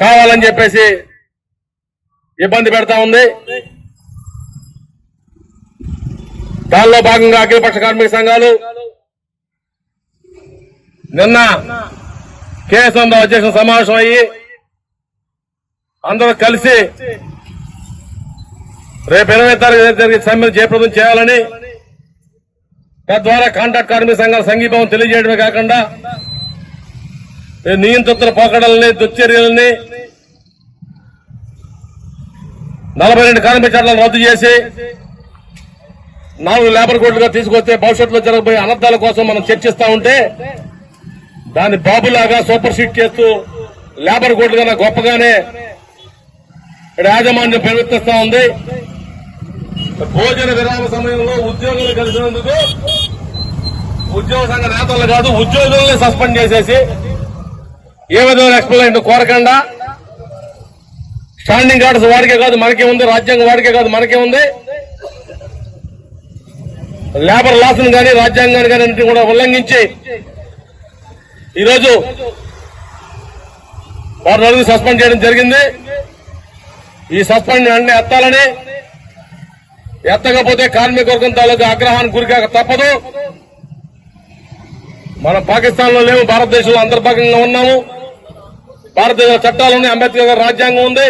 కావాలని చెప్పేసి ఇబ్బంది పెడతా ఉంది. దానిలో భాగంగా అఖిలపక్ష కార్మిక సంఘాలు నిన్న కేసులో అధ్యక్ష సమావేశం అయ్యి అందరూ కలిసి రేపు ఇరవై తారీఖు జరిగే సమ్మెను జయప్రదం చేయాలని తద్వారా కాంట్రాక్ట్ కార్మిక సంఘాల సంఘీభావం తెలియజేయడమే కాకుండా ఈ పోకడల్ని దుశ్చర్యల్ని నలభై రెండు కార్మిక చట్టాలను రద్దు చేసి నాలుగు లేబర్ కోడ్లుగా తీసుకొస్తే భవిష్యత్తులో జరగబోయే అనర్థాల కోసం మనం చర్చిస్తా ఉంటే దాన్ని బాబులాగా సూపర్ సీట్ చేస్తూ లేబర్ కోడ్లుగా గొప్పగానే ఇక్కడ యాజమాన్యం ప్రవర్తిస్తా ఉంది. భోజన విరామ సమయంలో ఉద్యోగులు కలిసినందుకు ఉద్యోగ సంఘ నేతలు కాదు ఉద్యోగుల్ని సస్పెండ్ చేసేసి ఏ విధమైన ఎక్స్ప్లెయిన్ కోరకుండా స్టాండింగ్ కార్డ్స్ వాడికే కాదు మనకే ఉంది రాజ్యాంగం వాడికే కాదు మనకే ఉంది. లేబర్ లాస్ను కానీ రాజ్యాంగాన్ని కానీ అన్నింటినీ కూడా ఉల్లంఘించి ఈరోజు వారు నలుగురు సస్పెండ్ చేయడం జరిగింది. ఈ సస్పెండ్ అన్ని ఎత్తాలని ఎత్తకపోతే కార్మిక వర్గం తాలూకా ఆగ్రహానికి గురికాక తప్పదు. మనం పాకిస్తాన్లో లేము భారతదేశంలో అంతర్భాగంగా ఉన్నాము. భారతదేశ చట్టాలు ఉన్నాయి అంబేద్కర్ గారు రాజ్యాంగం ఉంది.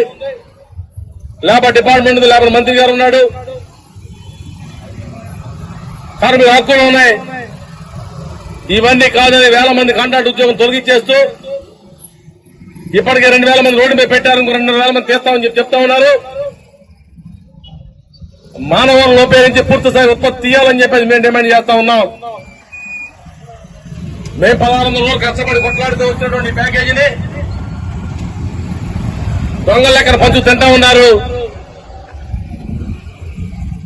లేబర్ డిపార్ట్మెంట్ ఉంది లేబర్ మంత్రి గారు ఉన్నాడు. కార్మిక హక్కులు ఉన్నాయి. ఇవన్నీ కాదని వేల మంది కాంట్రాక్ట్ ఉద్యోగం తొలగించేస్తూ ఇప్పటికే రెండు వేల మంది రోడ్డు మీద పెట్టారు ఇంకో రెండు వేల మంది తీస్తామని చెప్పి చెప్తా ఉన్నారు. మానవులను ఉపయోగించి పూర్తి స్థాయి ఉత్పత్తి తీయాలని చెప్పేసి మేము డిమాండ్ చేస్తా ఉన్నాం. మేము పదహారు వందల రోజులు కష్టపడి కొట్లాడుతూ వచ్చినటువంటి ప్యాకేజీని దొంగల లెక్కన పంచు తింటా ఉన్నారు.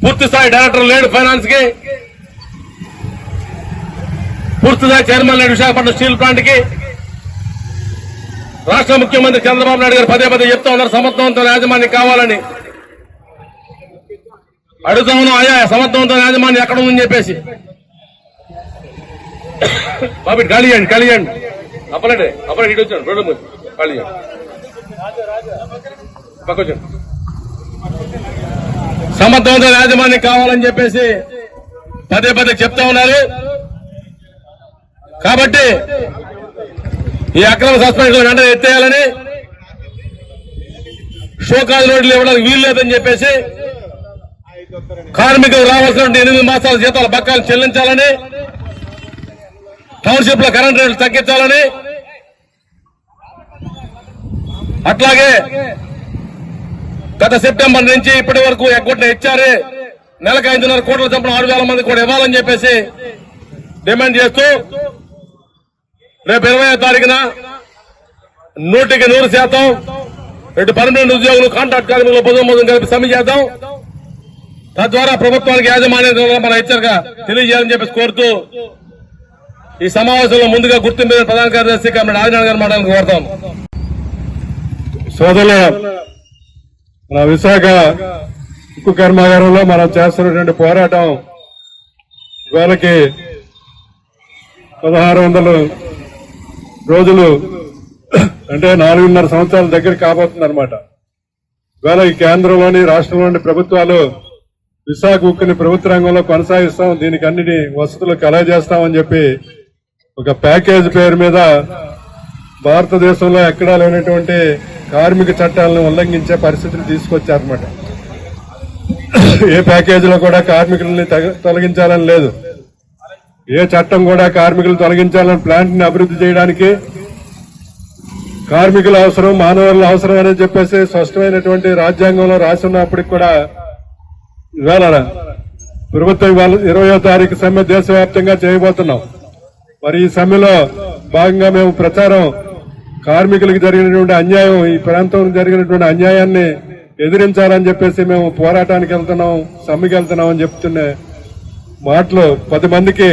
పూర్తి స్థాయి డైరెక్టర్ లేడు ఫైనాన్స్కి. పూర్తి స్థాయి చైర్మన్ లేడు విశాఖపట్నం స్టీల్ ప్లాంట్కి. రాష్ట్ర ముఖ్యమంత్రి చంద్రబాబు నాయుడు గారు పదే పదే చెప్తా ఉన్నారు సమర్థవంతమైన యాజమాన్యం కావాలని. అడుగుతా ఉన్నాం అయ్యా సమర్థవంతమైన యాజమాన్యం ఎక్కడ ఉందని చెప్పేసి. బాబు కలియండి కలియండి చేయండి ఖాళీ అప్పలండి అప్పలండి ఇటు వచ్చాను రోడ్డు కలియండి ఖాళీ సమర్థవంతమైన యాజమాన్యం కావాలని చెప్పేసి పదే పదే చెప్తా ఉన్నారు. కాబట్టి ఈ అక్రమ సస్పెన్షన్ వెంటనే ఎత్తేయాలని షోకాజ్ రోడ్లు ఇవ్వడానికి వీలు లేదని చెప్పేసి కార్మికులు రావాల్సిన ఎనిమిది మాసాల జీతాల బకాయిలు చెల్లించాలని టౌన్షిప్లో కరెంట్ రేట్లు తగ్గించాలని అట్లాగే గత సెప్టెంబర్ నుంచి ఇప్పటి వరకు ఎగ్గొట్టిన హెచ్ఆర్ఏ నెలకు ఐదున్నర కోట్ల చొప్పున ఆరు వేల మంది కూడా ఇవ్వాలని చెప్పేసి డిమాండ్ చేస్తూ రేపు ఇరవై తారీఖున నూటికి నూరు శాతం రెండు పర్మనెంట్ ఉద్యోగులు కాంట్రాక్ట్ కార్మికులు భుజం కలిపి సమ్మె చేద్దాం. తద్వారా ప్రభుత్వానికి యాజమాన్యం మన హెచ్చరిక తెలియజేయాలని చెప్పేసి కోరుతూ ఈ సమావేశంలో ముందుగా గుర్తింపు ప్రధాన కార్యదర్శి కమిటీ ఆదినారాయణ గారు మాట్లాడాలని కోరుతాం. సోదరుల మన విశాఖ ఉక్కు కర్మాగారంలో మనం చేస్తున్నటువంటి పోరాటం వేలకి పదహారు వందల రోజులు అంటే నాలుగున్నర సంవత్సరాల దగ్గర కాబోతుంది అనమాట ఇవాళ ఈ కేంద్రంలోని రాష్ట్రంలోని ప్రభుత్వాలు విశాఖ ఉక్కుని ప్రభుత్వ రంగంలో కొనసాగిస్తాం దీనికి అన్నిటి వసతులు కలగజేస్తామని చెప్పి ఒక ప్యాకేజ్ పేరు మీద భారతదేశంలో ఎక్కడా లేనటువంటి కార్మిక చట్టాలను ఉల్లంఘించే పరిస్థితులు తీసుకొచ్చారన్నమాట. ఏ ప్యాకేజీలో కూడా కార్మికులని తగ- తొలగించాలని లేదు. ఏ చట్టం కూడా కార్మికులు తొలగించాలని ప్లాంట్ని అభివృద్ధి చేయడానికి కార్మికుల అవసరం మానవుల అవసరం అని చెప్పేసి స్పష్టమైనటువంటి రాజ్యాంగంలో రాసి ఉన్నప్పటికి కూడా ఇవాళ ప్రభుత్వం ఇవాళ ఇరవయో తారీఖు సమ్మె దేశవ్యాప్తంగా చేయబోతున్నాం. మరి ఈ సమ్మెలో భాగంగా మేము ప్రచారం కార్మికులకు జరిగినటువంటి అన్యాయం ఈ ప్రాంతంలో జరిగినటువంటి అన్యాయాన్ని ఎదిరించాలని చెప్పేసి మేము పోరాటానికి వెళ్తున్నాం సమ్మెకి వెళ్తున్నాం అని చెప్తున్న మాటలు పది మందికి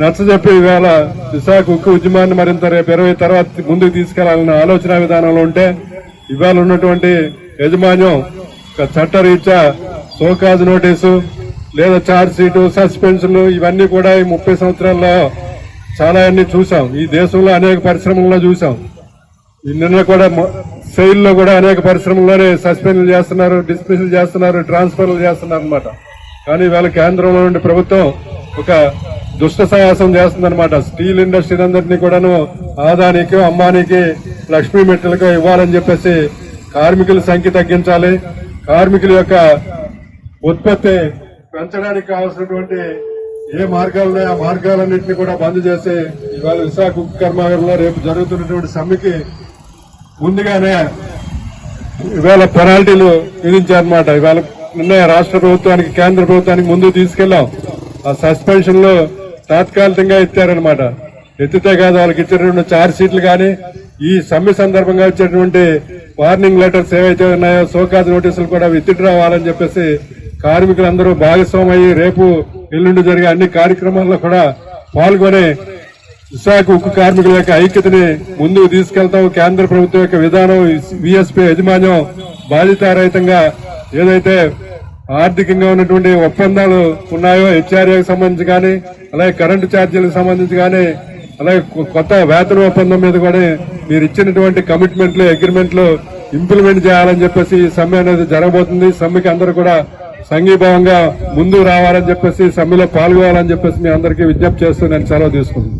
నచ్చజెప్పి ఇవాళ విశాఖ ఉక్కు ఉద్యమాన్ని మరింత రేపు ఇరవై తర్వాత ముందుకు తీసుకెళ్ళాలన్న ఆలోచన విధానంలో ఉంటే ఇవాళ ఉన్నటువంటి యజమాన్యం చట్టరీత్యా సోకాజ్ నోటీసు లేదా ఛార్జ్ షీటు సస్పెన్షన్ ఇవన్నీ కూడా ఈ ముప్పై సంవత్సరాల్లో చాలా అన్ని చూసాం. ఈ దేశంలో అనేక పరిశ్రమల్లో చూసాం. నిన్న కూడా సెయిల్లో కూడా అనేక పరిశ్రమల్లోనే సస్పెండ్ చేస్తున్నారు డిస్మిసల్ చేస్తున్నారు ట్రాన్స్ఫర్లు చేస్తున్నారు అనమాట కానీ ఇవాళ కేంద్రంలో నుండి ప్రభుత్వం ఒక దుష్ట సాయాసం చేస్తుందనమాట స్టీల్ ఇండస్ట్రీ అందరినీ కూడాను ఆదానికి అమ్మానికి లక్ష్మీ మెట్టలకు ఇవ్వాలని చెప్పేసి కార్మికుల సంఖ్య తగ్గించాలి. కార్మికుల యొక్క ఉత్పత్తి పెంచడానికి కావాల్సినటువంటి ఏ మార్గాలున్నాయో ఆ మార్గాలన్నింటినీ కూడా బంద్ చేసి ఇవాళ విశాఖ ఉక్కు కర్మాగారంలో రేపు జరుగుతున్నటువంటి సమ్మెకి ముందుగానే ఇవాళ పెనాల్టీలు విధించారన్నమాట. ఇవాళ నిన్న రాష్ట్ర ప్రభుత్వానికి కేంద్ర ప్రభుత్వానికి ముందు తీసుకెళ్ళాం ఆ సస్పెన్షన్లో తాత్కాలికంగా ఎత్తారనమాట ఎత్తితే కాదు వాళ్ళకి ఇచ్చినటువంటి చార్జ్ షీట్లు కానీ ఈ సమ్మె సందర్భంగా వచ్చేటువంటి వార్నింగ్ లెటర్స్ ఏవైతే ఉన్నాయో సోకాజ్ నోటీసులు కూడా విత్డ్రా చెప్పేసి కార్మికులందరూ భాగస్వామయ్యి రేపు ఎల్లుండి జరిగే అన్ని కార్యక్రమాల్లో కూడా పాల్గొని విశాఖ ఉక్కు కార్మికుల యొక్క ఐక్యతని ముందుకు తీసుకెళ్తాం. కేంద్ర ప్రభుత్వం యొక్క విధానం విఎస్పీ యాజమాన్యం బాధితారహితంగా ఏదైతే ఆర్థికంగా ఉన్నటువంటి ఒప్పందాలు ఉన్నాయో హెచ్ఆర్ఏకి సంబంధించి కానీ అలాగే కరెంటు ఛార్జీలకు సంబంధించి కానీ అలాగే కొత్త వేతన ఒప్పందం మీద కూడా మీరు ఇచ్చినటువంటి కమిట్మెంట్లు అగ్రిమెంట్లు ఇంప్లిమెంట్ చేయాలని చెప్పేసి ఈ సమ్మె అనేది జరగబోతుంది. సమ్మెకి అందరూ కూడా సంఘీభావంగా ముందుకు రావాలని చెప్పేసి సమ్మెలో పాల్గొనాలని చెప్పేసి మీ అందరికీ విజ్ఞప్తి చేస్తూ నేను సెలవు తీసుకుంటున్నాను.